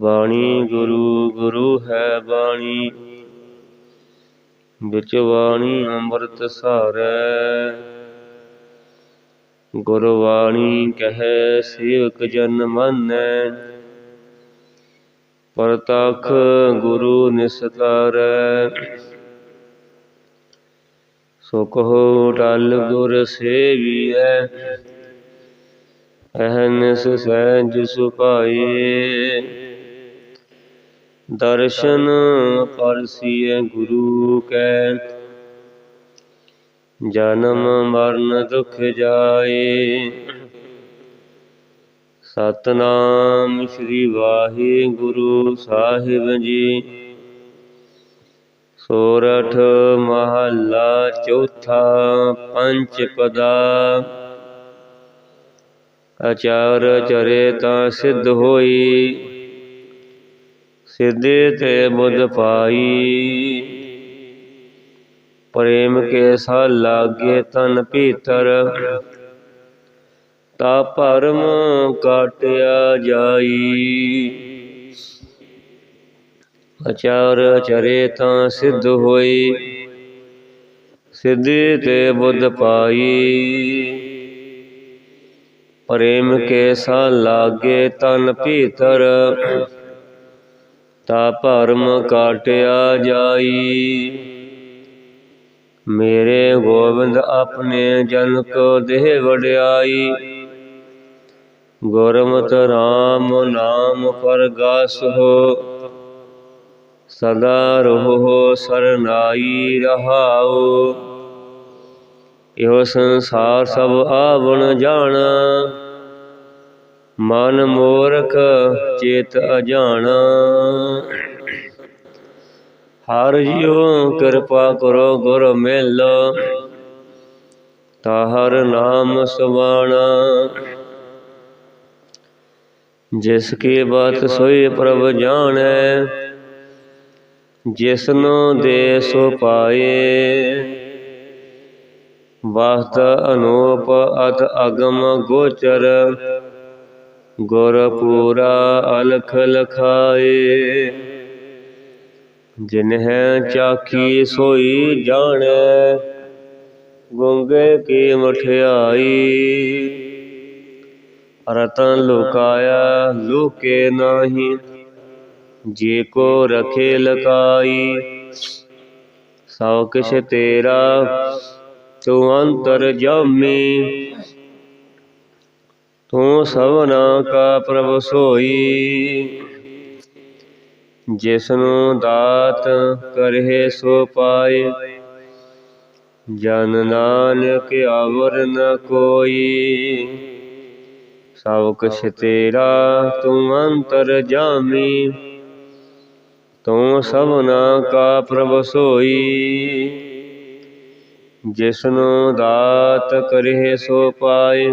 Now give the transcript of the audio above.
ਬਾਣੀ ਗੁਰੂ ਗੁਰੂ ਹੈ ਬਾਣੀ। ਵਿੱਚ ਬਾਣੀ ਅੰਮ੍ਰਿਤ ਸਾਰੈ। ਗੁਰਬਾਣੀ ਕਹੈ ਸੇਵਕ ਜਨ ਮੰਨੈ। ਪਰਤਖ ਗੁਰੂ ਨਿਸਤਾਰੈ। ਸੋ ਕਹੋ ਟਲ ਗੁਰ ਸੇਵੀਐ। ਅਹਨਿਸ ਸਹਿਜ ਸੁਭਾਏ। ਦਰਸ਼ਨ ਪਰਸੀਐ ਗੁਰੂ ਕੈ। ਜਨਮ ਮਰਨ ਦੁਖ ਜਾਏ। ਸਤਨਾਮ ਸ੍ਰੀ ਵਾਹਿਗੁਰੂ ਸਾਹਿਬ ਜੀ। ਸੋਰਠ ਮਹੱਲਾ ਚੌਥਾ ਪੰਚ ਪਦਾ। ਅਚਾਰ ਚਰੇ ਤਾਂ ਸਿੱਧ ਹੋਈ। ਸਿੱਧੇ ਤੇ ਬੁੱਧ ਪਾਈ ਪ੍ਰੇਮ ਕੇ ਸਾ ਲਾਗੇ ਤਨ ਭੀਤਰ। ਤਾ ਭਰਮ ਕਾਟਿਆ ਜਾਈ। ਅਚਾਰ ਚਰੇ ਤਾਂ ਸਿੱਧ ਹੋਈ। ਸਿੱਧੀ ਤੇ ਬੁੱਧ ਪਾਈ ਪ੍ਰੇਮ ਕੇ ਸਾ ਲਾਗੇ ਤਨ ਭੀਤਰ। ਤਾ ਭਰਮ ਕਾਟਿਆ ਜਾਈ। ਮੇਰੇ ਗੋਬਿੰਦ ਆਪਣੇ ਜਨ ਕੋ ਦੇਹ ਵਡਿਆਈ। ਗੁਰਮਤਿ ਰਾਮ ਨਾਮ ਪਰਗਾਸ ਹੋ। ਸਦਾ ਰਹੋ ਸਰਨਾਈ ਰਹਾਉ। ਇਹੋ ਸੰਸਾਰ ਸਭ ਆਵਣ ਜਾਣਾ। ਮਨ ਮੋਰਖ ਚੇਤ ਅਜਾਣਾ। ਹਰ ਜਿਉ ਕਿਰਪਾ ਕਰੋ, ਗੁਰ ਮਿਲੋ। ਤਾਹਰ ਨਾਮ ਸੁਵਾਣਾ। ਜਿਸ ਕੀ ਬਾਤ ਸੋਈ ਪ੍ਰਭ ਜਾਣੈ, ਜਿਸਨੂੰ ਦੇ ਸੋ ਪਾਏ। ਵਾਸਤ ਅਨੂਪ ਅਤ ਅਗਮ ਗੋਚਰ ਗੁਰ ਪੂਰਾ ਅਲਖ ਲਖਾਏ। ਜਿਨਹਿ ਚਾਖੀ ਸੋਈ ਜਾਣੈ, ਗੁੰਗੇ ਕੀ ਮਠਿਆਈ ਰਤਨ ਲੁਕਾਇਆ ਲੁਕੇ ਨਾਹੀ, ਜੇ ਕੋ ਰਖੇ ਲਕਾਈ। ਸਭ ਕਿਛ ਤੇਰਾ, ਤੂੰ ਅੰਤਰ ਜਾਮੀ। ਤੂੰ ਸਭਨਾ ਕਾ ਪ੍ਰਭ ਸੋਈ। ਜਿਸਨੂੰ ਦਾਤ ਕਰਹਿ ਸੋ ਪਾਏ। ਜਨ ਨਾਨਕ ਆਵਰ ਨ ਕੋਈ। ਸਭ ਕੁਛ ਤੇਰਾ ਤੂੰ ਅੰਤਰ ਜਾਮੀ। ਤੂੰ ਸਭਨਾ ਕਾ ਪ੍ਰਭ ਸੋਈ। ਜਿਸਨੂੰ ਦਾਤ ਕਰੇ ਸੋ ਪਾਏ।